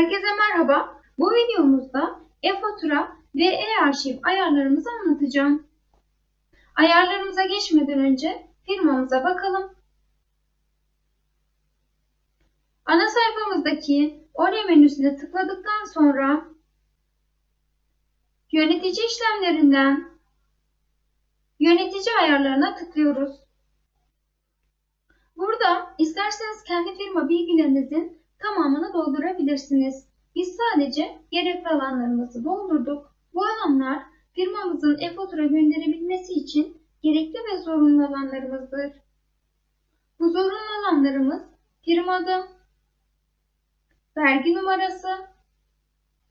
Herkese merhaba. Bu videomuzda e-fatura ve e-arşiv ayarlarımızı anlatacağım. Ayarlarımıza geçmeden önce firmamıza bakalım. Ana sayfamızdaki ONE menüsüne tıkladıktan sonra yönetici işlemlerinden yönetici ayarlarına tıklıyoruz. Burada isterseniz kendi firma bilgilerinizin tamamını doldurabilirsiniz. Biz sadece gerekli alanlarımızı doldurduk. Bu alanlar firmamızın e-fatura gönderebilmesi için gerekli ve zorunlu alanlarımızdır. Bu zorunlu alanlarımız firma adı, vergi numarası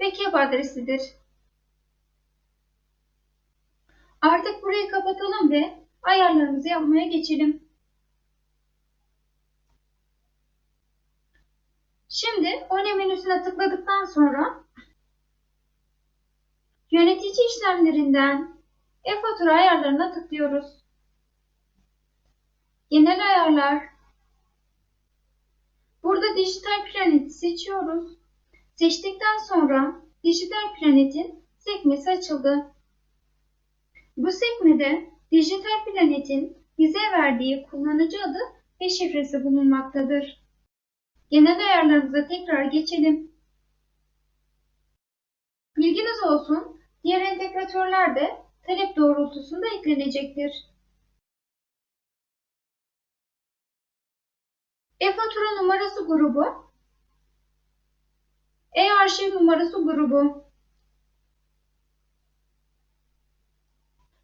ve KEP adresidir. Artık burayı kapatalım ve ayarlarımızı yapmaya geçelim. ONE menüsüne tıkladıktan sonra yönetici işlemlerinden e-fatura ayarlarına tıklıyoruz. Genel ayarlar. Burada dijital planeti seçiyoruz. Seçtikten sonra dijital planetin sekmesi açıldı. Bu sekmede dijital planetin bize verdiği kullanıcı adı ve şifresi bulunmaktadır. Genel ayarlarımıza tekrar geçelim. Bilginiz olsun, diğer entegratörler de talep doğrultusunda eklenecektir. E-fatura numarası grubu, e-arşiv numarası grubu.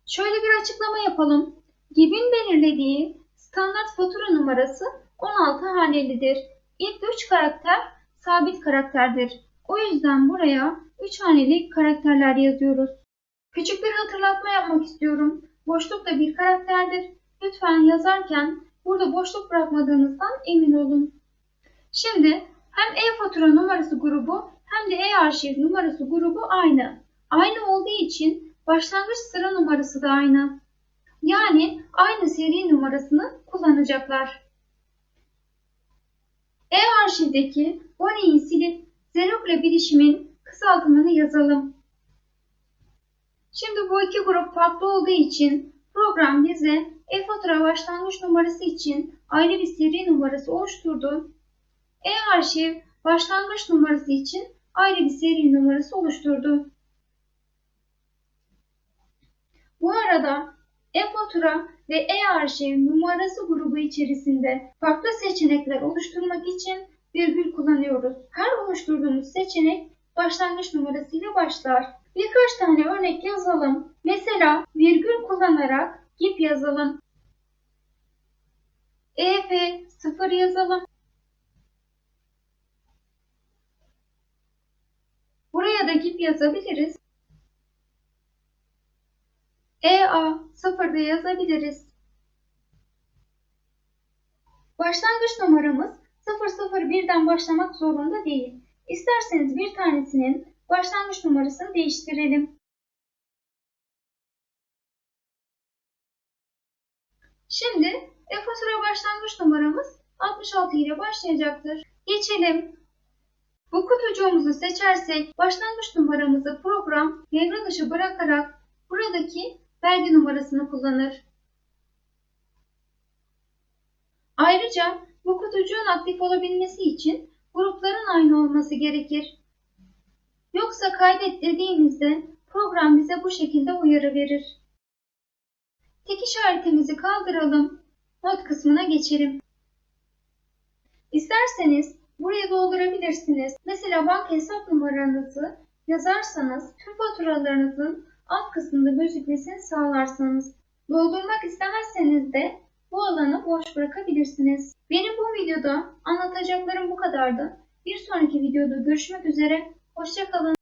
Şöyle bir açıklama yapalım. GİB'in belirlediği standart fatura numarası 16 hanelidir. İlk 3 karakter sabit karakterdir. O yüzden buraya 3 haneli karakterler yazıyoruz. Küçük bir hatırlatma yapmak istiyorum. Boşluk da bir karakterdir. Lütfen yazarken burada boşluk bırakmadığınızdan emin olun. Şimdi hem e-fatura numarası grubu hem de e-arşiv numarası grubu aynı. Aynı olduğu için başlangıç sıra numarası da aynı. Yani aynı seri numarasını kullanacaklar. E-arşivdeki Bonnie'yi silip Xerox'la bilişimin kısaltımını yazalım. Şimdi bu iki grup farklı olduğu için program bize e-fatura başlangıç numarası için ayrı bir seri numarası oluşturdu. E-arşiv başlangıç numarası için ayrı bir seri numarası oluşturdu. Bu arada e-fatura ve e-arşiv numarası grubu içerisinde farklı seçenekler oluşturmak için virgül kullanıyoruz. Her oluşturduğumuz seçenek başlangıç numarasıyla başlar. Birkaç tane örnek yazalım. Mesela virgül kullanarak GIP yazalım. EF 0 yazalım. Buraya da GIP yazabiliriz. EA 0'da yazabiliriz. Başlangıç numaramız 001'den başlamak zorunda değil. İsterseniz bir tanesinin başlangıç numarasını değiştirelim. Şimdi e-fatura başlangıç numaramız 66 ile başlayacaktır. Geçelim. Bu kutucuğumuzu seçersek başlangıç numaramızı program devre dışı bırakarak buradaki vergi numarasını kullanır. Ayrıca bu kutucuğun aktif olabilmesi için grupların aynı olması gerekir. Yoksa kaydet dediğimizde program bize bu şekilde uyarı verir. Tek işaretimizi kaldıralım. Not kısmına geçelim. İsterseniz buraya doldurabilirsiniz. Mesela banka hesap numaranızı yazarsanız tüm faturalarınızın alt kısmında gözükmesini sağlarsanız. Doldurmak istemezseniz de bu alanı boş bırakabilirsiniz. Benim bu videoda anlatacaklarım bu kadardı. Bir sonraki videoda görüşmek üzere. Hoşçakalın.